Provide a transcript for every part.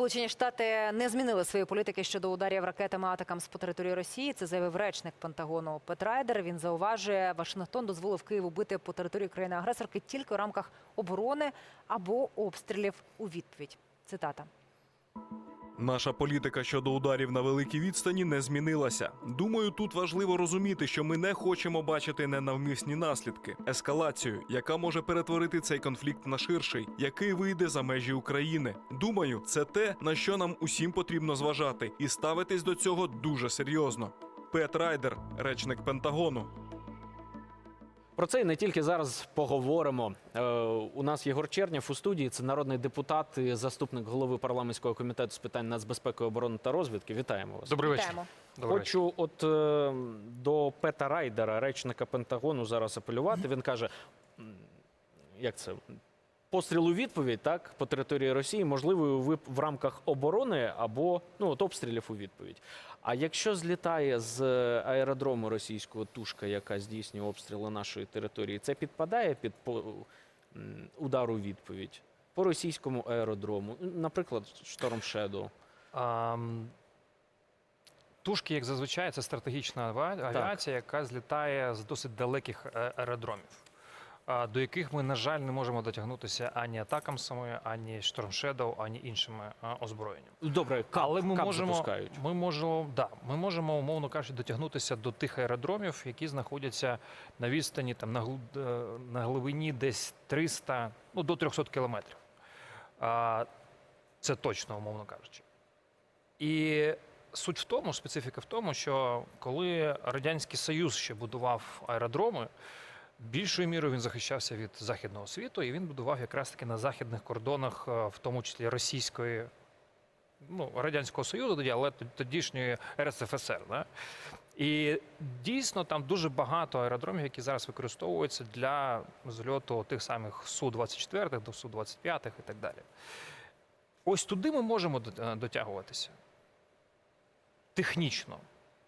Сполучені Штати не змінили свої політики щодо ударів ракетами атакам з по території Росії. Це заявив речник Пентагону Пет Райдер. Він зауважує, Вашингтон дозволив Києву бити по території країни-агресорки тільки в рамках оборони або обстрілів у відповідь. Цитата. Наша політика щодо ударів на великій відстані не змінилася. Думаю, тут важливо розуміти, що ми не хочемо бачити ненавмисні наслідки, ескалацію, яка може перетворити цей конфлікт на ширший, який вийде за межі України. Думаю, це те, на що нам усім потрібно зважати, і ставитись до цього дуже серйозно. Пет Райдер, речник Пентагону. Про це і не тільки зараз поговоримо. Е, у нас Єгор Чернєв у студії. Це народний депутат, і заступник голови парламентського комітету з питань нацбезпеки, оборони та розвідки. Вітаємо вас. Добрий вечір. Вітаємо. Хочу, от е, до Пета Райдера, речника Пентагону, зараз апелювати. Він каже, як це? Постріл у відповідь, так, по території Росії, можливо, в, рамках оборони або ну, от обстрілів у відповідь. А якщо злітає з аеродрому російського тушка, яка здійснює обстріли нашої території, це підпадає під удар у відповідь по російському аеродрому, наприклад, Шторм. А, Тушки, як зазвичай, це стратегічна авіація, яка злітає з досить далеких е, аеродромів, до яких ми, на жаль, не можемо дотягнутися ані атакам самої, ані Storm Shadow, ані іншими а, озброєннями. Добре, кап, Але ми кап можемо, запускають. ми можемо, да, ми можемо, умовно кажучи, дотягнутися до тих аеродромів, які знаходяться на відстані там на, е, на глибині десь 300, ну до 300 кілометрів. Це точно, умовно кажучи. І суть в тому, специфіка в тому, що коли Радянський Союз ще будував аеродроми, більшою мірою він захищався від західного світу, і він будував якраз таки на західних кордонах, е, в тому числі російської, ну, Радянського Союзу тоді, але тодішньої РСФСР. Да? І дійсно там дуже багато аеродромів, які зараз використовуються для зльоту тих самих Су-24, до Су-25 і так далі. Ось туди ми можемо е, дотягуватися. Технічно.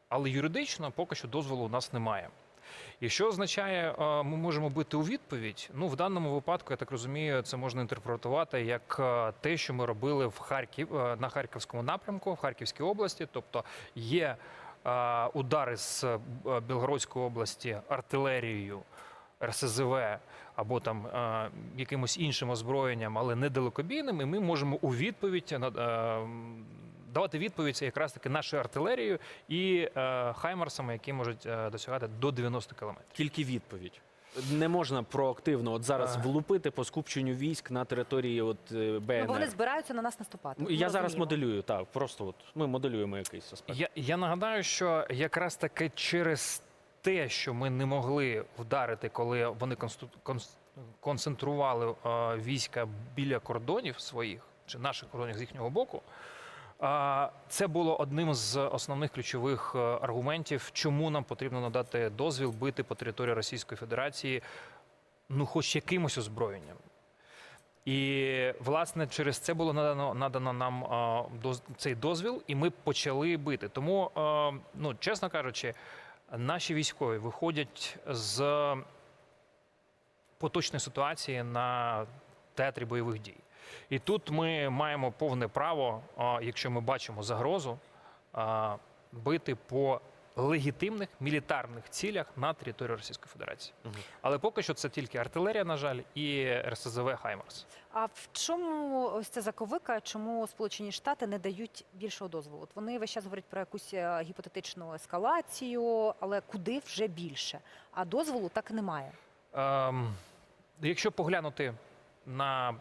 Але юридично поки що дозволу у нас немає. І що означає, е, ми можемо бити у відповідь? Ну, в даному випадку, я так розумію, це можна інтерпретувати як е, те, що ми робили в Харків е, на Харківському напрямку, в Харківській області. Тобто є удари з Білгородської області артилерією, РСЗВ або там е, якимось іншим озброєнням, але не далекобійним, і ми можемо у відповідь на- давати відповідь якраз таки нашою артилерією і е, хаймарсами, які можуть е, досягати до 90 кілометрів. Тільки відповідь. Не можна проактивно от зараз влупити по скупченню військ на території от е, Ну, бо вони збираються на нас наступати. Ну, Ми Я зараз розуміємо. моделюю, так, просто от ми моделюємо якийсь аспект. Я, я нагадаю, що якраз таки через те, що ми не могли вдарити, коли вони консту- конс- концентрували е, війська біля кордонів своїх чи наших кордонів з їхнього боку. Е, Це було одним з основних ключових е, аргументів, чому нам потрібно надати дозвіл бити по території Російської Федерації, ну, хоч якимось озброєнням. І власне через це було надано надано нам а, доз- цей дозвіл, і ми почали бити. Тому, а, ну чесно кажучи, наші військові виходять з поточної ситуації на театрі бойових дій. І тут ми маємо повне право, якщо ми бачимо загрозу, бити по легітимних мілітарних цілях на території Російської Федерації. Мгм. Але поки що це тільки артилерія, на жаль, і РСЗВ Хаймарс. А в чому ось ця заковика? Чому Сполучені Штати не дають більшого дозволу? От вони весь час говорять про якусь е, гіпотетичну ескалацію, але куди вже більше? А дозволу так і немає. Ем, якщо поглянути на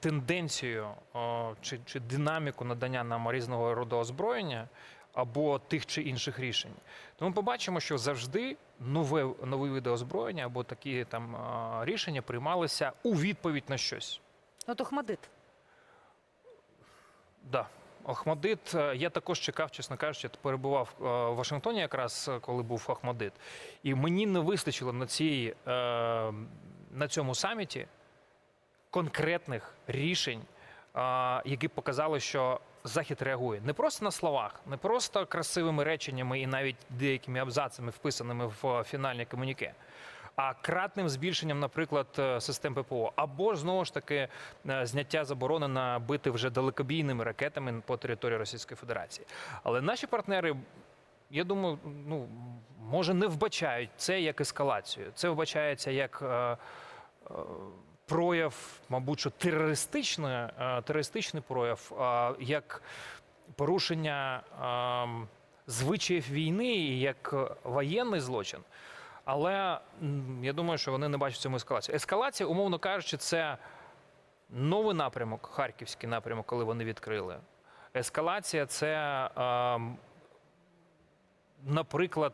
тенденцію о, чи, чи динаміку надання нам різного роду озброєння або тих чи інших рішень, то ми побачимо, що завжди нове, нові види озброєння або такі там рішення приймалися у відповідь на щось. Ну то Хмадит. Да. Охмадит, е, я також чекав, чесно кажучи, перебував е, в Вашингтоні, якраз е, коли був Охмадит. І мені не вистачило на цій, на цьому саміті конкретних рішень, які показали, що Захід реагує не просто на словах, не просто красивими реченнями і навіть деякими абзацами, вписаними в фінальне комуніке. а кратним збільшенням, наприклад, е, систем ППО, або ж знову ж таки е, зняття заборони на бити вже далекобійними ракетами по території Російської Федерації. Але наші партнери. Я думаю, ну може не вбачають це як ескалацію. Це вбачається як е, е, прояв, мабуть, що терористичний, е, терористичний прояв, е, як порушення е, звичаїв війни, як воєнний злочин. Але я думаю, що вони не бачать цьому ескалацію. Ескалація, умовно кажучи, це новий напрямок, харківський напрямок, коли вони відкрили. Ескалація це, е, наприклад,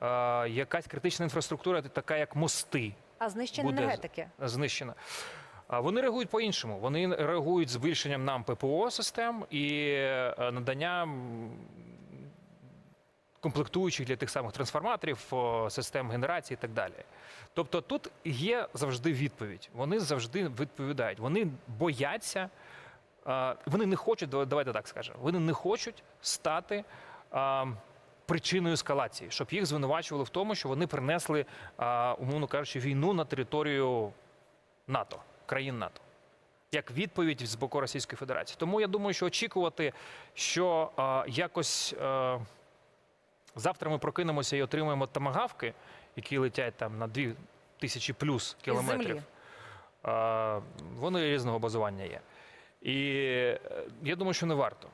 е, якась критична інфраструктура, така як мости А знищення Буде енергетики. знищена. Вони реагують по-іншому. Вони реагують збільшенням нам ППО систем і е, наданням комплектуючих для тих самих трансформаторів, систем генерації і так далі. Тобто тут є завжди відповідь. Вони завжди відповідають. Вони бояться, вони не хочуть, давайте так скажемо, вони не хочуть стати. Е, Причиною ескалації, щоб їх звинувачували в тому, що вони принесли, умовно кажучи, війну на територію НАТО, країн НАТО, як відповідь з боку Російської Федерації. Тому я думаю, що очікувати, що якось а, завтра ми прокинемося і отримаємо тамагавки, які летять там на 2 тисячі плюс кілометрів. Вони різного базування є. І е, я думаю, що не варто.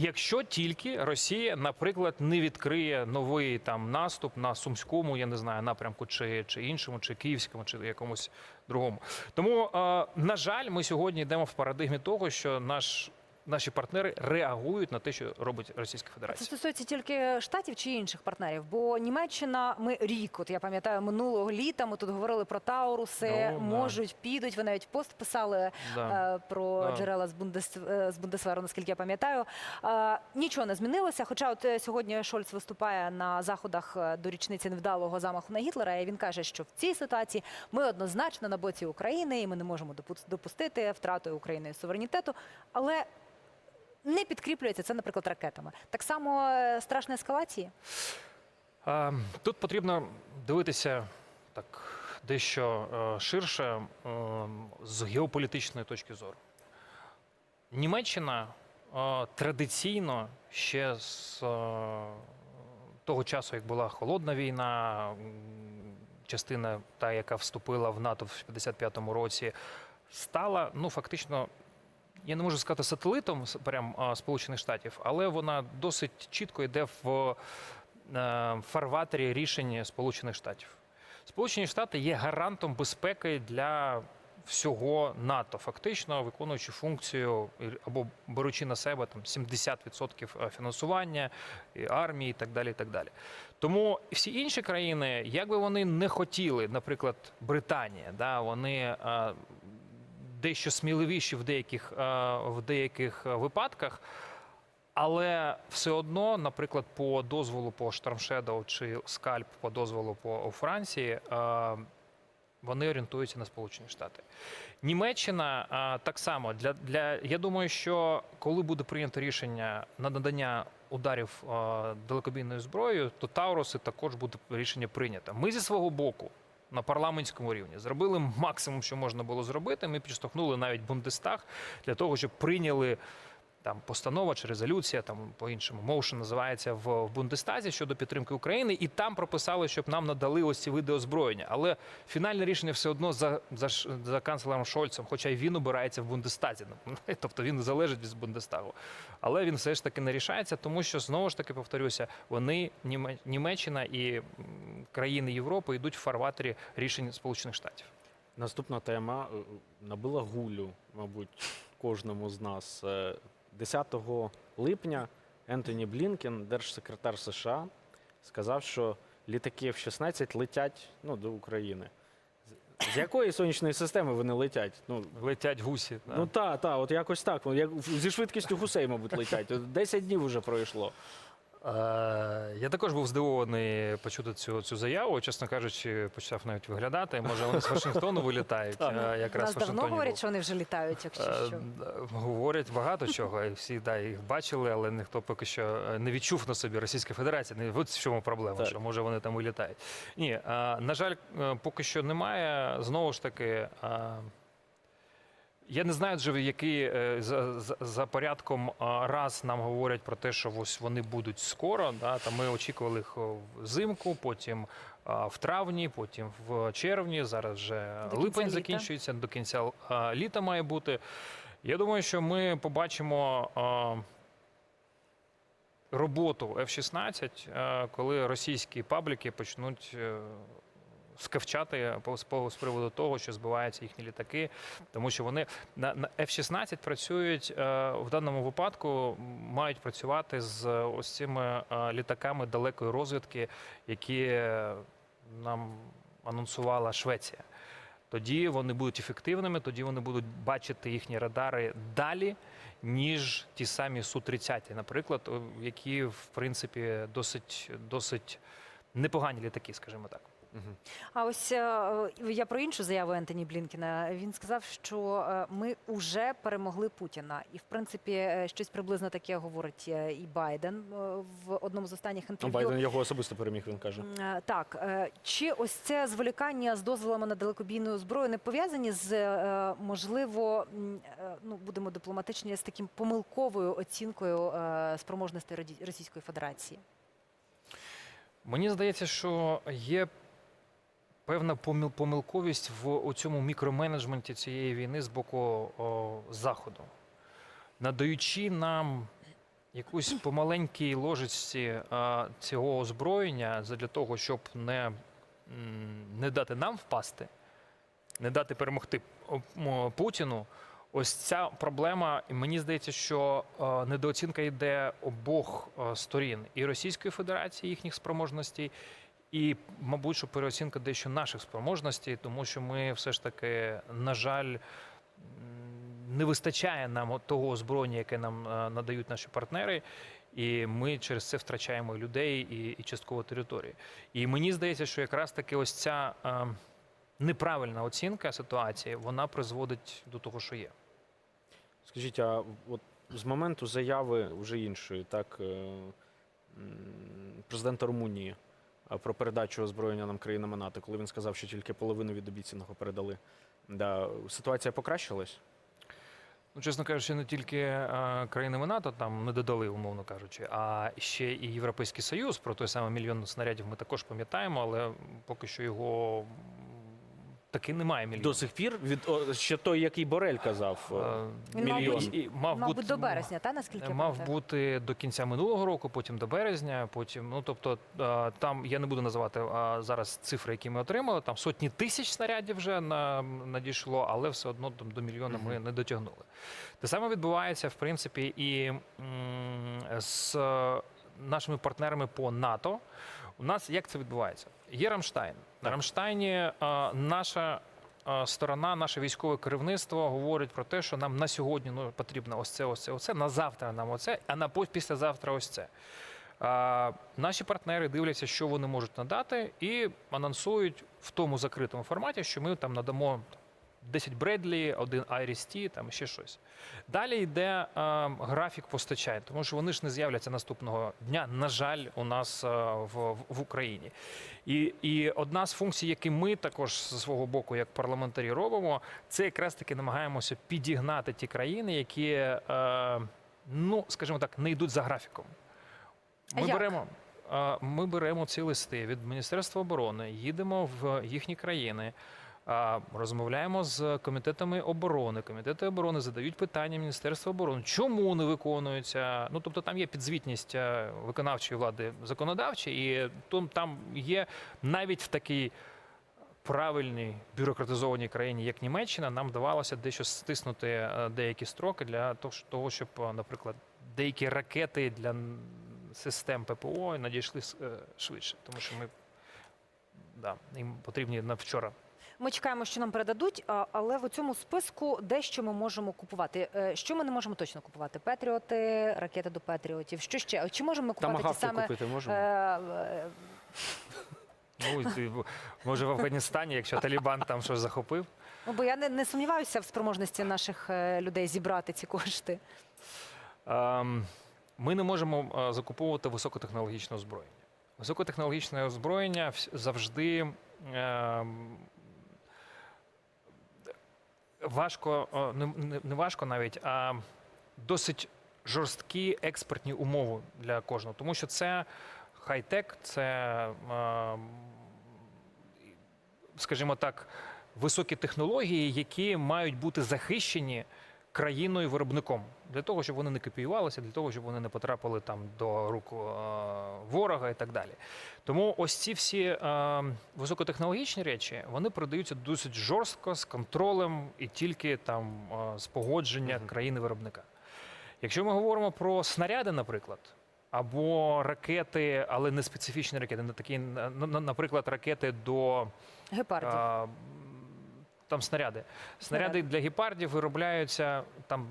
Якщо тільки Росія, наприклад, не відкриє новий там наступ на сумському, я не знаю, напрямку, чи, чи іншому, чи київському, чи якомусь другому. Тому, е, на жаль, ми сьогодні йдемо в парадигмі того, що наш, наші партнери реагують на те, що робить Російська Це Федерація. стосується тільки штатів чи інших партнерів? Бо Німеччина, ми рік, от я пам'ятаю, минулого літа ми тут говорили про Тауруси, Ну, да. можуть, підуть. Ви навіть пост писали Да. е, про Да. джерела з Бундес е, з Бундесверу, наскільки я пам'ятаю. Е, Нічого не змінилося. Хоча, от е, сьогодні Шольц виступає на заходах е, до річниці невдалого замаху на Гітлера, і він каже, що в цій ситуації ми однозначно на боці України, і ми не можемо допустити втрати України суверенітету. Але не підкріплюється це, наприклад, ракетами. Так само е, страшна ескалації. Тут потрібно дивитися так дещо е, ширше з геополітичної точки зору. Німеччина е, традиційно ще з того часу, як була холодна війна, частина та, яка вступила в НАТО в 55-му році, стала ну фактично. Я не можу сказати сателитом прям Сполучених Штатів, але вона досить чітко йде в е, фарватері рішень Сполучених Штатів. Сполучені Штати є гарантом безпеки для всього НАТО, фактично виконуючи функцію або беручи на себе там 70% фінансування і армії, і так далі. І так далі. Тому всі інші країни, як би вони не хотіли, наприклад, Британія, да, вони е, дещо сміливіші в деяких, е, в деяких е, випадках. Але все одно, наприклад, по дозволу по Штормшедоу чи скальп по дозволу по Франції, е, вони орієнтуються на Сполучені Штати. Німеччина так само для, для я думаю, що коли буде прийнято рішення на надання ударів далекобійною зброєю, то Тауруси також буде рішення прийнято. Ми зі свого боку. На парламентському рівні зробили максимум, що можна було зробити. Ми підштовхнули навіть Бундестаг для того, щоб прийняли там постанова чи резолюція, там по-іншому моушен називається в, в Бундестазі щодо підтримки України, і там прописали, щоб нам надали ось ці види озброєння. Але фінальне рішення все одно за, за, за канцлером Шольцем, хоча й він обирається в Бундестазі. Ну, Тобто він залежить від Бундестагу. Але він все ж таки не рішається, тому що знову ж таки повторюся, вони Німе- Німеччина і країни Європи йдуть в фарватері рішень Сполучених Штатів. Наступна тема е, набила гулю, мабуть, кожному з нас. Е, 10 липня Ентоні Блінкен, держсекретар США, сказав, що літаки F-16 летять ну, до України. З- якої сонячної системи вони летять? Ну, Летять гусі. да. ну та, та, от якось так. Як, зі швидкістю гусей, мабуть, летять. От 10 днів вже пройшло. Е, Я також був здивований почути цю, цю заяву. Чесно кажучи, почав навіть виглядати. Може, вони з Вашингтону вилітають. Так. Якраз нас давно говорять, був. що вони вже літають, якщо Е, що. Говорять, багато чого, і всі да, їх бачили, але ніхто поки що е, не відчув на собі Російська Федерація. Не от в чому проблема, Так. що може вони там вилітають. Ні, на жаль, поки що немає. Знову ж таки. Я не знаю, вже який е, за, за, за порядком раз нам говорять про те, що ось вони будуть скоро. Да, та ми очікували їх взимку, потім в травні, потім в червні. Зараз вже До липень літа. закінчується, до кінця літа має бути. Я думаю, що ми побачимо. Роботу F-16, е, коли російські пабліки почнуть е, скавчати з приводу того, що збиваються їхні літаки, тому що вони на, на F-16 працюють е, в даному випадку, мають працювати з ось цими е, літаками далекої розвідки, які нам анонсувала Швеція. Тоді вони будуть ефективними, тоді вони будуть бачити їхні радари далі, ніж ті самі Су-30, наприклад, які в принципі досить, досить непогані літаки, скажімо так. А ось е, я про іншу заяву Ентоні Блінкіна. Він сказав, що е, ми вже перемогли Путіна, і в принципі е, щось приблизно таке говорить і Байден в одному з останніх Ну, інтерв'ю. Байден його особисто переміг, він каже. Так, чи ось це зволікання з дозволами на далекобійну зброю не пов'язані з можливо, ну будемо дипломатичні, з таким помилковою оцінкою спроможностей Раді- Російської Федерації? Мені здається, що є певна помил- помилковість в цьому мікроменеджменті цієї війни з боку о, Заходу, надаючи нам якусь помаленькій ложечці а, цього озброєння для того, щоб не, не дати нам впасти, не дати перемогти Путіну. Ось ця проблема, мені здається, що недооцінка йде обох сторін і Російської Федерації, їхніх спроможностей, і, мабуть, що переоцінка дещо наших спроможностей, тому що ми все ж таки, на жаль, не вистачає нам того озброєння, яке нам е, надають наші партнери. І ми через це втрачаємо людей і, і частково території. І мені здається, що якраз таки ось ця е, неправильна оцінка ситуації, вона призводить до того, що є. Скажіть, а от з моменту заяви вже іншої, так, е, президента Румунії про передачу озброєння нам країнами НАТО, коли він сказав, що тільки половину від обіцяного передали. Да, ситуація покращилась? Ну, чесно кажучи, не тільки е, країнами НАТО там не додали, умовно кажучи, а ще і Європейський Союз про той самий мільйон снарядів ми також пам'ятаємо, але поки що його таки немає мільйона. До сих пір від о, ще той, який Борель казав, Е, Він мав мільйон. бути- і- і мав, Мабуть, бути, до березня, та наскільки я Мав пам'ятаю? бути до кінця минулого року, потім до березня. Потім, ну тобто, е, там я не буду називати е, зараз цифри, які ми отримали. Там сотні тисяч снарядів вже на, надійшло, але все одно там, до мільйона ми не дотягнули. Те саме відбувається, в принципі, і м, з е, нашими партнерами по НАТО. У нас як це відбувається? Є Рамштайн. На Рамштайні е, наша е, сторона, наше військове керівництво говорить про те, що нам на сьогодні ну, потрібно ось це, ось це, ось це, на завтра нам оце, а на післязавтра ось це. А, наші партнери дивляться, що вони можуть надати, і анонсують в тому закритому форматі, що ми там надамо 10 Бредлі, один Iris-T, там ще щось. Далі йде е, графік постачань, тому що вони ж не з'являться наступного дня, на жаль, у нас е, в, в- Україні. І, і одна з функцій, які ми також зі свого боку, як парламентарі, робимо, це якраз таки намагаємося підігнати ті країни, які, е, ну скажімо так, не йдуть за графіком. Ми як? беремо. е, Ми беремо ці листи від Міністерства оборони, їдемо в їхні країни, розмовляємо з комітетами оборони. Комітети оборони задають питання Міністерства оборони, чому не виконується. Ну тобто там є підзвітність е, виконавчої влади законодавчої, і там, є навіть в такій правильній бюрократизованій країні, як Німеччина, нам вдавалося дещо стиснути е, деякі строки для того, щоб, е, наприклад, деякі ракети для систем ППО надійшли швидше, тому що ми да, їм потрібні на вчора. Ми чекаємо, що нам передадуть, але в цьому списку дещо ми можемо купувати. Е, Що ми не можемо точно купувати? Петріоти, ракети до Петріотів. Що ще? Чи можемо ми купувати ті саме купити можемо? е, е, Ну, може, в Афганістані, якщо Талібан там щось захопив. Ну, бо я не, не сумніваюся в спроможності наших е, людей зібрати ці кошти. Ем, Ми не можемо е, закуповувати високотехнологічне озброєння. Високотехнологічне озброєння завжди ем, важко, не, не- важко навіть, а досить жорсткі експертні умови для кожного, тому що це хай-тек, це, скажімо так, високі технології, які мають бути захищені країною виробником для того, щоб вони не копіювалися, для того, щоб вони не потрапили там до рук е, ворога і так далі. Тому ось ці всі е, високотехнологічні речі вони продаються досить жорстко з контролем і тільки там е, з погодження Мгм. країни-виробника. Якщо ми говоримо про снаряди, наприклад. Або ракети, але не специфічні ракети, не такі, на- на- наприклад, ракети до Гепардів. а, там снаряди. Снаряди для гепардів виробляються там.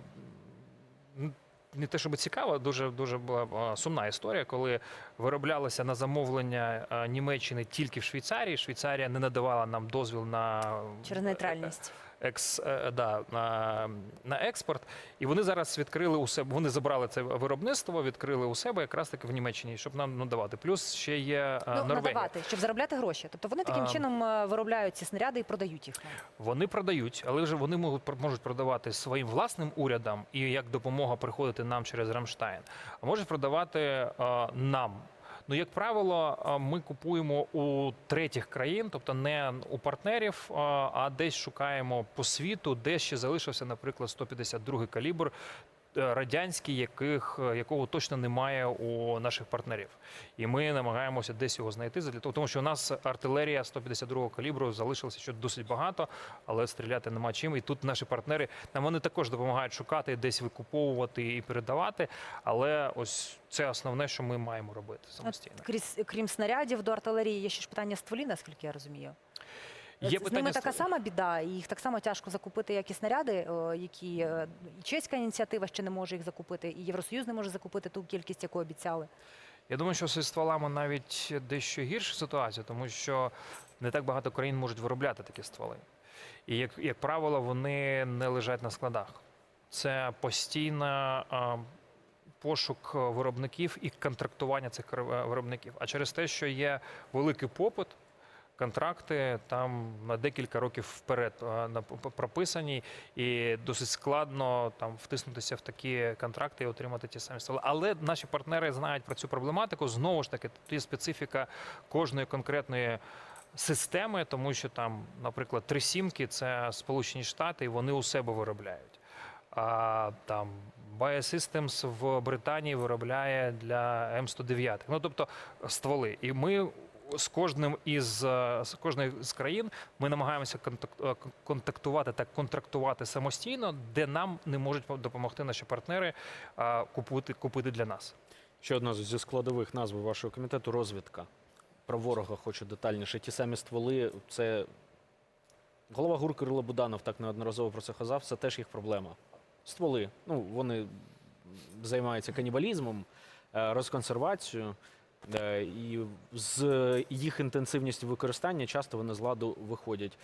Не те, щоб цікаво, дуже дуже була сумна історія, коли вироблялися на замовлення Німеччини тільки в Швейцарії. Швейцарія не надавала нам дозвіл на Через нейтральність. Екс, е, да, на, на експорт. І вони зараз відкрили у себе. Вони забрали це виробництво, відкрили у себе якраз таки в Німеччині, щоб нам надавати. Плюс ще є а, Ну, Норвегія. надавати, щоб заробляти гроші. Тобто вони таким А. чином е, виробляють ці снаряди і продають їх. Вони продають, але вже вони можуть можуть продавати своїм власним урядам і як допомога приходити нам через Рамштайн, а можуть продавати е, нам. Ну, як правило, ми купуємо у третіх країн, тобто не у партнерів, а десь шукаємо по світу, де ще залишився, наприклад, 152 калібр. Е, Радянський, яких, е, якого точно немає у наших партнерів, і ми намагаємося десь його знайти для того, тому що у нас артилерія 152 калібру залишилася ще досить багато, але стріляти нема чим. І тут наші партнери нам вони також допомагають шукати, десь викуповувати і передавати. Але ось це основне, що ми маємо робити самостійно. Крім снарядів до артилерії, є ще ж питання стволів, наскільки я розумію. Є З ними така сама біда, і їх так само тяжко закупити, як і снаряди, які е, і чеська ініціатива ще не може їх закупити, і Євросоюз не може закупити ту кількість, яку обіцяли. Я думаю, що зі стволами навіть дещо гірша ситуація, тому що не так багато країн можуть виробляти такі стволи. І як, як правило, вони не лежать на складах. Це постійна а, пошук виробників і контрактування цих кер- виробників. А через те, що є великий попит, контракти там на декілька років вперед п- прописані, і досить складно там втиснутися в такі контракти і отримати ті самі стволи. Але наші партнери знають про цю проблематику. Знову ж таки, тут є специфіка кожної конкретної. Системи, тому що там, наприклад, три сімки це Сполучені Штати, і вони у себе виробляють. А там Biosystems в Британії виробляє для М109. Ну тобто стволи. І ми з кожним із е, з кожної з країн ми намагаємося е, контактувати та контрактувати самостійно, де нам не можуть допомогти наші партнери купити, купити для нас. Ще одна зі складових назви вашого комітету розвідка. Про ворога хочу детальніше. Ті самі стволи, це голова ГУР Кирило Буданов так неодноразово про це казав. Це теж їх проблема. Стволи, ну вони займаються канібалізмом, е, розконсервацією. Е, І з їх інтенсивністю використання часто вони з ладу виходять.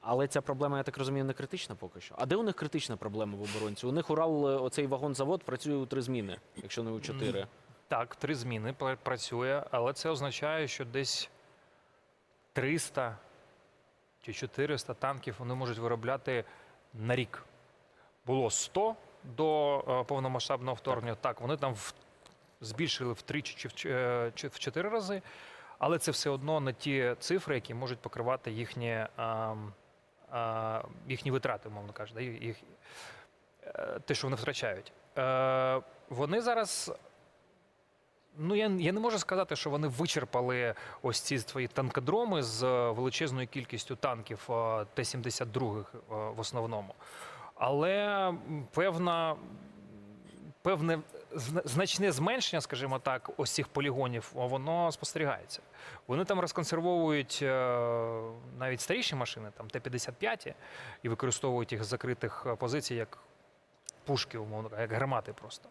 Але ця проблема, я так розумію, не критична поки що. А де у них критична проблема в оборонці? У них Урал, е, оцей вагонзавод, працює у три зміни, якщо не у чотири. Так, три зміни працює, але це означає, що десь 300 чи 400 танків вони можуть виробляти на рік. Було 100 до е, повномасштабного вторгнення. Так, вони там в, збільшили втричі е, чи в чотири рази, але це все одно не ті цифри, які можуть покривати їхні, а, а, їхні витрати, мовно кажучи, їх, е, те, що вони втрачають. Е, вони зараз Ну, я, я не можу сказати, що вони вичерпали ось ці свої танкодроми з е, величезною кількістю танків е, Т-72 е, в основному. Але певна, певне значне зменшення, скажімо так, ось цих полігонів, воно спостерігається. Вони там розконсервовують е, навіть старіші машини, там Т-55, і використовують їх з закритих е, позицій як пушки, умовно як гармати просто.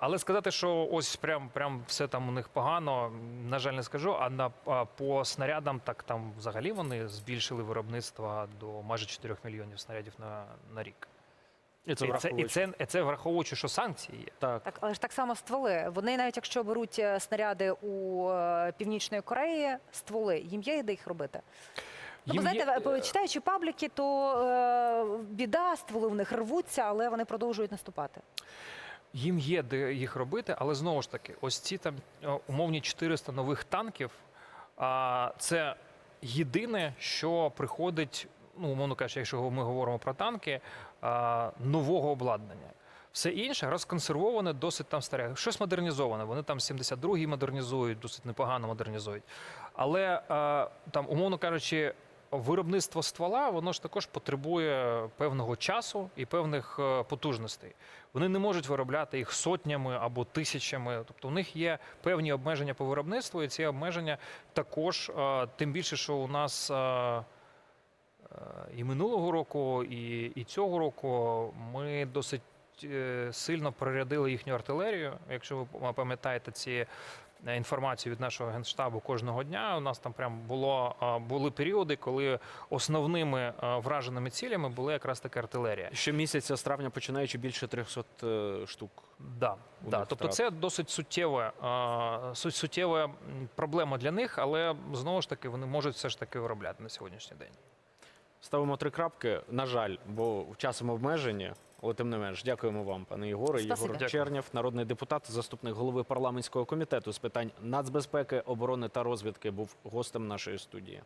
Але сказати, що ось прям, прям все там у них погано, на жаль, не скажу. А на по снарядам, так там взагалі вони збільшили виробництво до майже 4 мільйонів снарядів на, на рік. І це І це, і, враховуючи. це, і це враховуючи, що санкції є. Так. Так, але ж так само стволи. Вони навіть якщо беруть е, снаряди у е, Північної Кореї, стволи, їм є де їх робити. Ну, бо, знаєте, е, читаючи пабліки, то е, біда, стволи в них рвуться, але вони продовжують наступати. Їм є де їх робити, але знову ж таки, ось ці там умовні 400 нових танків. А це єдине, що приходить, ну умовно кажучи, якщо ми говоримо про танки, нового обладнання. Все інше розконсервоване досить там старе. Щось модернізоване. Вони там 72-й модернізують, досить непогано модернізують. Але там, умовно кажучи, виробництво ствола, воно ж також потребує певного часу і певних е, потужностей. Вони не можуть виробляти їх сотнями або тисячами. Тобто у них є певні обмеження по виробництву, і ці обмеження також, е, тим більше, що у нас. Е, І минулого року, і, і цього року ми досить е, сильно прорядили їхню артилерію. Якщо ви пам'ятаєте ці е, інформацію від нашого генштабу кожного дня, у нас там прям було були періоди, коли основними враженими цілями були якраз таки артилерія. Щомісяця з травня починаючи більше 300 е, штук. Да, да. Тобто це досить суттєва, суттєва проблема для них, але знову ж таки вони можуть все ж таки виробляти на сьогоднішній день. Ставимо три крапки. На жаль, бо часом обмежені. Але тим не менш, дякуємо вам, пане Єгоре. Спасибі. Єгор Чернєв, народний депутат, заступник голови парламентського комітету з питань нацбезпеки, оборони та розвідки, був гостем нашої студії.